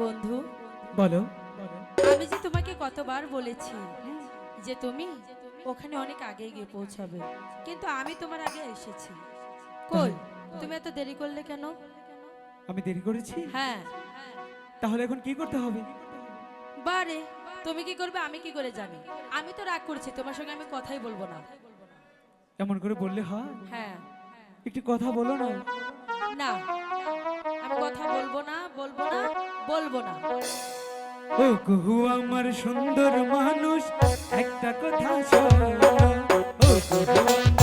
বন্ধু বলো। আমি যে তোমাকে কতবার বলেছি যে তুমি ওখানে অনেক আগে গিয়ে পৌঁছাবে কিন্তু আমি তোমার আগে এসেছি। কই? তুমি এত দেরি করলে কেন? আমি দেরি করেছি? হ্যাঁ। তাহলে এখন কি করতে হবে? বারে তুমি কি করবে আমি কি করে জানি? আমি তো রাগ করছি তোমার সঙ্গে আমি কথাই বলব না। এমন করে বললে হয়? হ্যাঁ। একটু কথা বলো না। না। কথা বলব না বলব না বলব না। ও কুহু আমার সুন্দর মানুষ, একটা কথা শোনো। ও কুহু